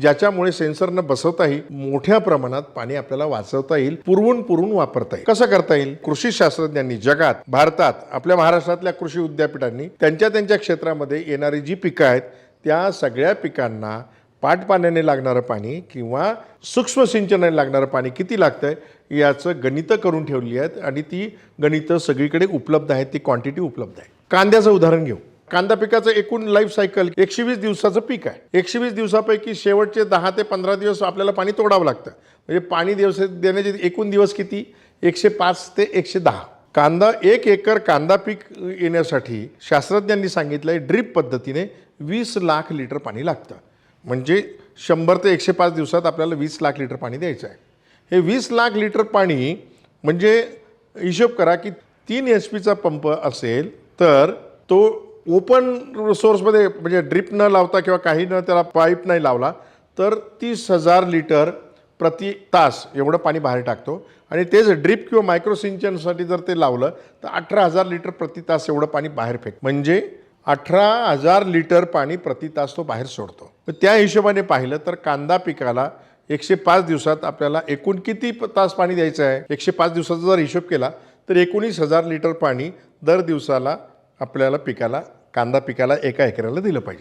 ज्याच्यामुळे सेन्सरनं बसवताही मोठ्या प्रमाणात पाणी आपल्याला वाचवता येईल पुरवून पुरवून वापरता येईल. कसं करता येईल? कृषी शास्त्रज्ञांनी जगात भारतात आपल्या महाराष्ट्रातल्या कृषी विद्यापीठांनी त्यांच्या त्यांच्या क्षेत्रामध्ये येणारी जी पिकं आहेत त्या सगळ्या पिकांना पाटपाण्याने लागणारं पाणी किंवा सूक्ष्म सिंचनाने लागणारं पाणी किती लागतं आहे याचं गणितं करून ठेवली आहेत आणि ती गणितं सगळीकडे उपलब्ध आहेत ती क्वांटिटी उपलब्ध आहे. कांद्याचं उदाहरण घेऊ. कांदा पिकाचं एकूण लाईफ सायकल एकशे वीस दिवसाचं पीक आहे. एकशे वीस दिवसापैकी शेवटचे दहा ते पंधरा दिवस आपल्याला पाणी तोडावं लागतं. म्हणजे पाणी दिवस देण्याचे एकूण दिवस किती? एकशे पाच ते एकशे दहा. कांदा एक एकर कांदा पीक येण्यासाठी शास्त्रज्ञांनी सांगितलं आहे ड्रीप पद्धतीने वीस लाख लिटर पाणी लागतं. म्हणजे शंभर ते एकशे पाच दिवसात आपल्याला वीस लाख लिटर पाणी द्यायचं आहे. हे वीस लाख लिटर पाणी म्हणजे हिशोब करा की तीन एच पीचा पंप असेल तर तो ओपन सोर्समध्ये म्हणजे ड्रिप न लावता किंवा काही न त्याला पाईप नाही लावला तर तीस हजार लिटर प्रति तास एवढं पाणी बाहेर टाकतो. आणि तेच ड्रिप किंवा मायक्रो सिंचनसाठी जर ते लावलं तर अठरा हजार लिटर प्रति तास एवढं पाणी बाहेर फेक म्हणजे अठरा हजार लिटर पाणी प्रति तास तो बाहेर सोडतो. तर त्या हिशोबाने पाहिलं तर कांदा पिकाला एकशे पाच दिवसात आपल्याला एकूण किती तास पाणी द्यायचं आहे? एकशे पाच दिवसाचा जर हिशोब केला तर एकोणीस हजार लिटर पाणी दर दिवसाला आपल्याला पिकाला कांदा पिकाला एका एकराला दिलं पाहिजे.